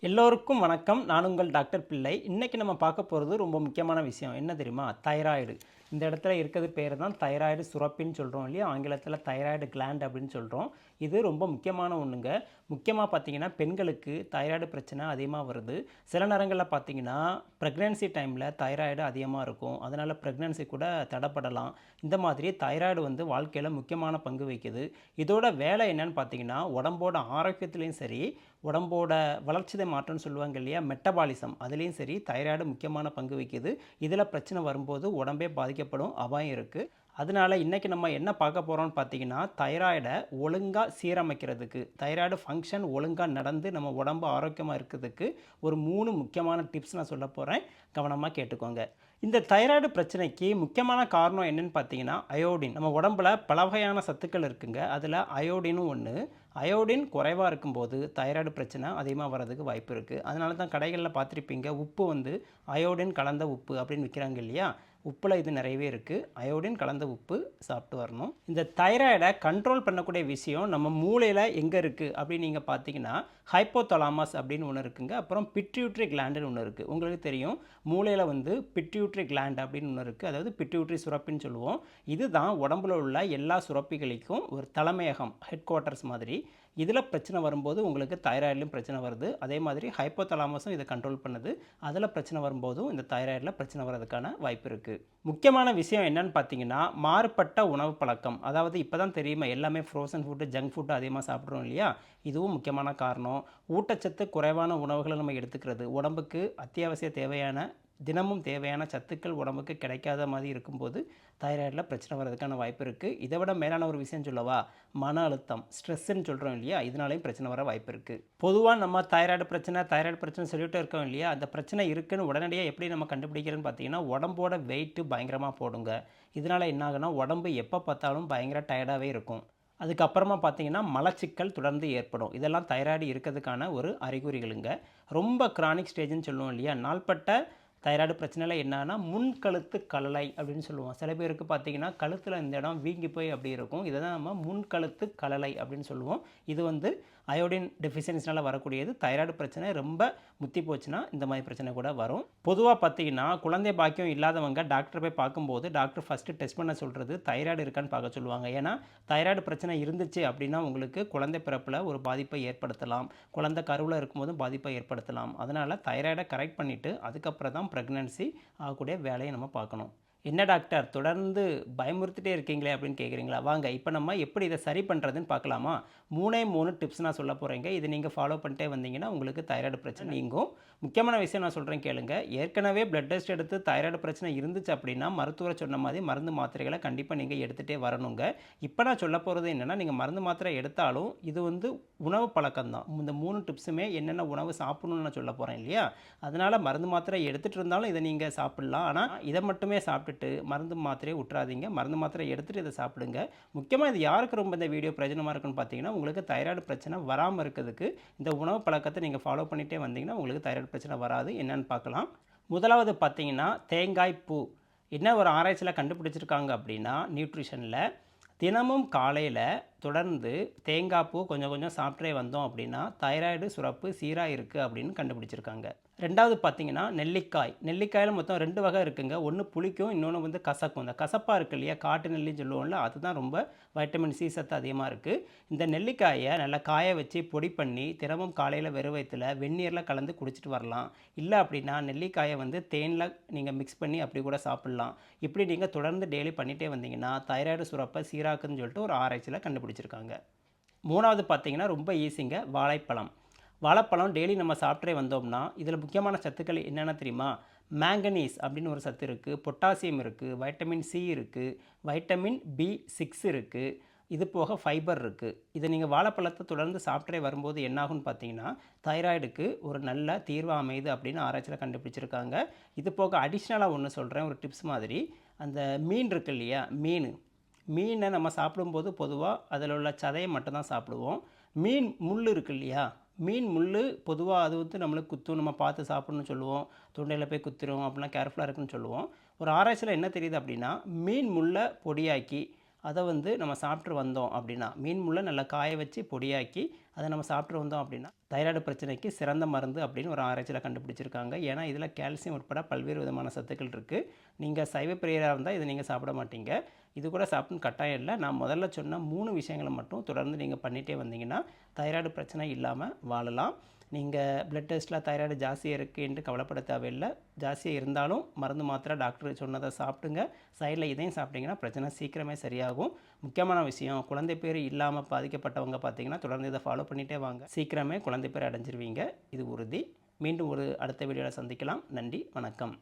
எல்லோருக்கும் வணக்கம். நான் உங்கள் டாக்டர் பிள்ளை. இன்றைக்கி நம்ம பார்க்க போகிறது ரொம்ப முக்கியமான விஷயம். என்ன தெரியுமா? தைராய்டு. இந்த இடத்துல இருக்கிறது பேர் தான் தைராய்டு சுரப்பின்னு சொல்கிறோம் இல்லையா? ஆங்கிலத்தில் தைராய்டு கிளாண்ட் அப்படின்னு சொல்கிறோம் இது ரொம்ப முக்கியமான ஒன்றுங்க முக்கியமாக பார்த்தீங்கன்னா பெண்களுக்கு தைராய்டு பிரச்சனை அதிகமாக வருது. சில நேரங்களில் பார்த்தீங்கன்னா ப்ரெக்னென்சி டைமில் தைராய்டு அதிகமாக இருக்கும். அதனால் ப்ரெக்னென்சி கூட தடைப்படலாம். இந்த மாதிரி தைராய்டு வந்து வாழ்க்கையில் முக்கியமான பங்கு வகிக்குது. இதோட வேலை என்னன்னு பார்த்தீங்கன்னா உடம்போட ஆரோக்கியத்துலேயும் சரி உடம்போட வளர்ச்சிதை மாற்றம்னு சொல்லுவாங்க இல்லையா? மெட்டபாலிசம் அதுலேயும் சரி தைராய்டு முக்கியமான பங்கு வகிக்குது. இதில் பிரச்சனை வரும்போது உடம்பே பாதிக்கப்படும் அபாயம் இருக்குது அதனால இன்றைக்கி நம்ம என்ன பார்க்க போகிறோம்னு பார்த்தீங்கன்னா தைராய்டை ஒழுங்காக சீரமைக்கிறதுக்கு தைராய்டு ஃபங்க்ஷன் ஒழுங்காக நடந்து நம்ம உடம்பு ஆரோக்கியமாக இருக்கிறதுக்கு ஒரு மூணு முக்கியமான டிப்ஸ் நான் சொல்ல போகிறேன் கவனமாக கேட்டுக்கோங்க. இந்த தைராய்டு பிரச்சனைக்கு முக்கியமான காரணம் என்னன்னு பார்த்தீங்கன்னா அயோடின். நம்ம உடம்புல பல வகையான சத்துக்கள் இருக்குங்க. அதில் அயோடினும் ஒன்று அயோடின் குறைவாக இருக்கும்போது தைராய்டு பிரச்சனை அதிகமாக வர்றதுக்கு வாய்ப்பு இருக்குது அதனால தான் கடைகளில் பார்த்துருப்பீங்க உப்பு வந்து அயோடின் கலந்த உப்பு அப்படின்னு விற்கிறாங்க இல்லையா? உப்பில் இது நிறையவே இருக்குது அயோடின் கலந்த உப்பு சாப்பிட்டு வரணும். இந்த தைராய்டை கண்ட்ரோல் பண்ணக்கூடிய விஷயம் நம்ம மூளையில் எங்கே இருக்குது அப்படின்னு நீங்கள் பார்த்தீங்கன்னா ஹைப்போதலாமஸ் அப்படின்னு ஒன்று இருக்குங்க. அப்புறம் பிட்யூட்ரி கிளாண்டுன்னு ஒன்று இருக்குது உங்களுக்கு தெரியும் மூளையில் வந்து பிட்யூட்ரி கிளாண்ட் அப்படின்னு ஒன்று இருக்குது அதாவது பிட்யூட்ரி சுரப்பின்னு சொல்லுவோம். இதுதான் உடம்புல உள்ள எல்லா சுரப்பிகளுக்கும் ஒரு தலைமையகம் ஹெட் குவார்ட்டர்ஸ் மாதிரி. இதில் பிரச்சனை வரும்போது உங்களுக்கு தைராய்ட்லையும் பிரச்சனை வருது. அதே மாதிரி ஹைப்போதலாமஸும் இதை கண்ட்ரோல் பண்ணுது. அதில் பிரச்சனை வரும்போதும் இந்த தைராய்டில் பிரச்சனை வர்றதுக்கான வாய்ப்பு இருக்குது முக்கியமான விஷயம் என்னன்னு பார்த்தீங்கன்னா மாறுபட்ட உணவு பழக்கம். அதாவது இப்போ தான் தெரியுமா எல்லாமே ஃப்ரோசன் ஃபுட்டு ஜங்க் ஃபுட்டு அதிகமாக சாப்பிட்றோம் இல்லையா? இதுவும் முக்கியமான காரணம். ஊட்டச்சத்து குறைவான உணவுகளை நம்ம எடுத்துக்கிறது. உடம்புக்கு அத்தியாவசிய தேவையான தினமும் தேவையான சத்துக்கள் உடம்புக்கு கிடைக்காத மாதிரி இருக்கும்போது தைராய்டில் பிரச்சனை வர்றதுக்கான வாய்ப்பு இருக்குது இதை விட மேலான ஒரு விஷயம் சொல்லவா? மன அழுத்தம் ஸ்ட்ரெஸ்ஸுன்னு சொல்கிறோம் இல்லையா? இதனாலையும் பிரச்சனை வர வாய்ப்பு இருக்குது பொதுவாக நம்ம தைராய்டு பிரச்சனை தைராய்டு பிரச்சனை சொல்லிட்டு இருக்கோம் இல்லையா? அந்த பிரச்சனை இருக்குன்னு உடனடியாக எப்படி நம்ம கண்டுபிடிக்கிறோன்னு பார்த்தீங்கன்னா உடம்போட வெயிட்டு பயங்கரமாக போடுங்க. இதனால் என்ன ஆகுனா உடம்பு எப்போ பார்த்தாலும் பயங்கர டயர்டாகவே இருக்கும். அதுக்கப்புறமா பார்த்தீங்கன்னா மலச்சிக்கல் தொடர்ந்து ஏற்படும். இதெல்லாம் தைராய்டு இருக்கிறதுக்கான ஒரு அறிகுறிகளுங்க. ரொம்ப கிரானிக் ஸ்டேஜ்னு சொல்லுவோம் இல்லையா? நாள்பட்ட தைராய்டு பிரச்சனையில் என்னன்னா முன்கழுத்து கலலை அப்படின்னு சொல்லுவோம். சில பேருக்கு பார்த்தீங்கன்னா கழுத்தில் இந்த இடம் வீங்கி போய் அப்படி இருக்கும். இதை தான் நம்ம முன்கழுத்து கலலை அப்படின்னு சொல்லுவோம். இது வந்து அயோடின் டெஃபிஷியன்சினால் வரக்கூடியது தைராய்டு பிரச்சனை ரொம்ப முத்தி போச்சுன்னா இந்த மாதிரி பிரச்சனை கூட வரும். பொதுவாக பார்த்தீங்கன்னா குழந்தை பாக்கியம் இல்லாதவங்க டாக்டர் போய் பார்க்கும்போது டாக்டர் ஃபஸ்ட்டு டெஸ்ட் பண்ண சொல்கிறது தைராய்டு இருக்கான்னு பார்க்க சொல்லுவாங்க. ஏன்னா தைராய்டு பிரச்சனை இருந்துச்சு அப்படின்னா உங்களுக்கு குழந்தை பிறப்பில் ஒரு பாதிப்பை ஏற்படுத்தலாம். குழந்தை கருவில் இருக்கும்போதும் பாதிப்பை ஏற்படுத்தலாம். அதனால் தைராய்டை கரெக்ட் பண்ணிவிட்டு அதுக்கப்புறம் தான் ப்ரெக்னன்சி ஆகக்கூடிய வேலையை நம்ம பார்க்கணும். என்ன டாக்டர் தொடர்ந்து பயமுறுத்திட்டே இருக்கீங்களே அப்படின்னு கேட்குறீங்களா வாங்க இப்போ நம்ம எப்படி இதை சரி பண்ணுறதுன்னு பார்க்கலாமா? மூணே மூணு டிப்ஸ் நான் சொல்ல போகிறேங்க இதை நீங்கள் ஃபாலோ பண்ணிட்டே வந்தீங்கன்னா உங்களுக்கு தைராய்டு பிரச்சனை நீங்கும். முக்கியமான விஷயம் நான் சொல்கிறேன் கேளுங்க. ஏற்கனவே பிளட் டெஸ்ட் எடுத்து தைராய்டு பிரச்சனை இருந்துச்சு அப்படின்னா மருத்துவரை சொன்ன மாதிரி மருந்து மாத்திரைகளை கண்டிப்பாக நீங்கள் எடுத்துகிட்டே வரணுங்க. இப்போ நான் சொல்ல போகிறது என்னென்னா நீங்கள் மருந்து மாத்திரை எடுத்தாலும் இது வந்து உணவு பழக்கம் தான் இந்த மூணு டிப்ஸுமே என்னென்ன உணவு சாப்பிடணும்னு நான் சொல்ல போகிறேன் இல்லையா? அதனால் மருந்து மாத்திரை எடுத்துகிட்டு இருந்தாலும் இதை நீங்கள் சாப்பிட்லாம். ஆனால் இதை மட்டுமே சாப்பிட்டுட்டு மருந்து மாத்திரையை விட்டுறாதீங்க மருந்து மாத்திரை எடுத்துகிட்டு இதை சாப்பிடுங்க. முக்கியமாக இது யாருக்கு ரொம்ப இந்த வீடியோ பிரயோஜனமாக இருக்குன்னு பார்த்தீங்கன்னா உங்களுக்கு தைராய்டு பிரச்சனை வராமல் இருக்கிறதுக்கு இந்த உணவு பழக்கத்தை நீங்கள் ஃபாலோ பண்ணிகிட்டே வந்தீங்கன்னா உங்களுக்கு தைராய்டு பிரச்சனை வராது. என்னென்னு பார்க்கலாம். முதலாவது பார்த்தீங்கன்னா தேங்காய் பூ. என்ன ஒரு ஆராய்ச்சியில் கண்டுபிடிச்சிருக்காங்க அப்படின்னா நியூட்ரிஷனில் தினமும் காலையில் தொடர்ந்து தேங்காய் பூ கொஞ்சம் கொஞ்சம் சாப்பிட்டே வந்தோம் அப்படின்னா தைராய்டு சுரப்பு சீராக இருக்குது அப்படின்னு கண்டுபிடிச்சிருக்காங்க. ரெண்டாவது பார்த்தீங்கன்னா நெல்லிக்காய். நெல்லிக்காயில் மொத்தம் ரெண்டு வகை இருக்குங்க. ஒன்று புளிக்கும் இன்னொன்று வந்து கசக்கும். இந்த கசப்பாக இருக்கு இல்லையா? காட்டு நெல்லின்னு சொல்லுவோம்ல அதுதான் ரொம்ப வைட்டமின் சி சத்து அதிகமாக இருக்குது இந்த நெல்லிக்காயை நல்லா காய வச்சு பொடி பண்ணி தினமும் காலையில் வெறும் வயிற்றுல வெந்நீரில் கலந்து குடிச்சிட்டு வரலாம். இல்லை அப்படின்னா நெல்லிக்காயை வந்து தேனில் நீங்கள் மிக்ஸ் பண்ணி அப்படி கூட சாப்பிட்லாம். இப்படி நீங்கள் தொடர்ந்து டெய்லி பண்ணிகிட்டே வந்தீங்கன்னா தைராய்டு சுரப்பை சீராக்குன்னு சொல்லிட்டு ஒரு ஆராய்ச்சியில் கண்டுபிடிச்சிருக்காங்க. மூணாவது பார்த்தீங்கன்னா ரொம்ப ஈஸிங்க வாழைப்பழம். வாழைப்பழம் டெய்லி நம்ம சாப்பிட்டே வந்தோம்னா இதில் முக்கியமான சத்துக்கள் என்னென்ன தெரியுமா? மேங்கனீஸ் அப்படின்னு ஒரு சத்து இருக்குது பொட்டாசியம் இருக்குது வைட்டமின் சி இருக்குது வைட்டமின் பி சிக்ஸ் இருக்குது இது போக ஃபைபர் இருக்குது இதை நீங்கள் வாழைப்பழத்தை தொடர்ந்து சாப்பிட்டே வரும்போது என்னாகும்னு பார்த்தீங்கன்னா தைராய்டுக்கு ஒரு நல்ல தீர்வாக அமையுது அப்படின்னு ஆராய்ச்சியில் கண்டுபிடிச்சிருக்காங்க. இது போக அடிஷ்னலாக ஒன்று சொல்கிறேன் ஒரு டிப்ஸ் மாதிரி. அந்த மீன் இருக்கு இல்லையா? மீன். மீனை நம்ம சாப்பிடும்போது பொதுவாக அதில் உள்ள சதையை மட்டும்தான் சாப்பிடுவோம். மீன் முள் இருக்கு இல்லையா? மீன் முள் பொதுவாக அது வந்து நம்மளுக்கு குத்தும். நம்ம பார்த்து சாப்பிட்ணும்னு சொல்லுவோம். தொண்டையில் போய் குத்திரும். அப்படின்னா கேர்ஃபுல்லாக இருக்குன்னு சொல்லுவோம். ஒரு ஆராய்ச்சியில் என்ன தெரியுது அப்படின்னா மீன் முள்ளை பொடியாக்கி அதை வந்து நம்ம சாப்பிட்டு வந்தோம் அப்படின்னா மீன் முள்ளை நல்லா காய வச்சு பொடியாக்கி அதை நம்ம சாப்பிட்டு வந்தோம் அப்படின்னா தைராய்டு பிரச்சனைக்கு சிறந்த மருந்து அப்படின்னு ஒரு ஆராய்ச்சியில் கண்டுபிடிச்சிருக்காங்க. ஏன்னா இதில் கால்சியம் உட்பட பல்வேறு விதமான சத்துக்கள் இருக்குது நீங்கள் சைவ பிரியராக இருந்தால் இதை நீங்கள் சாப்பிட மாட்டீங்க. இது கூட சாப்பிடணும் கட்டாயம் இல்லை. நான் முதல்ல சொன்ன மூணு விஷயங்களை மட்டும் தொடர்ந்து நீங்கள் பண்ணிகிட்டே வந்தீங்கன்னா தைராய்டு பிரச்சனை இல்லாமல் வாழலாம். நீங்கள் பிளட் டெஸ்ட்டில் தைராய்டு ஜாஸ்தியாக இருக்குது என்று கவலைப்பட தேவையில்லை. ஜாஸ்தியாக இருந்தாலும் மருந்து மாத்திரை டாக்டர் சொன்னதை சாப்பிட்டுங்க சைடில் இதையும் சாப்பிட்டீங்கன்னா பிரச்சனை சீக்கிரமே சரியாகும். முக்கியமான விஷயம் குழந்தை பேர் இல்லாமல் பாதிக்கப்பட்டவங்க பார்த்தீங்கன்னா தொடர்ந்து இதை ஃபாலோ பண்ணிகிட்டே வாங்க. சீக்கிரமே குழந்தை பேர் அடைஞ்சிருவீங்க. இது உறுதி. மீண்டும் ஒரு அடுத்த வீடியோவில் சந்திக்கலாம். நன்றி வணக்கம்.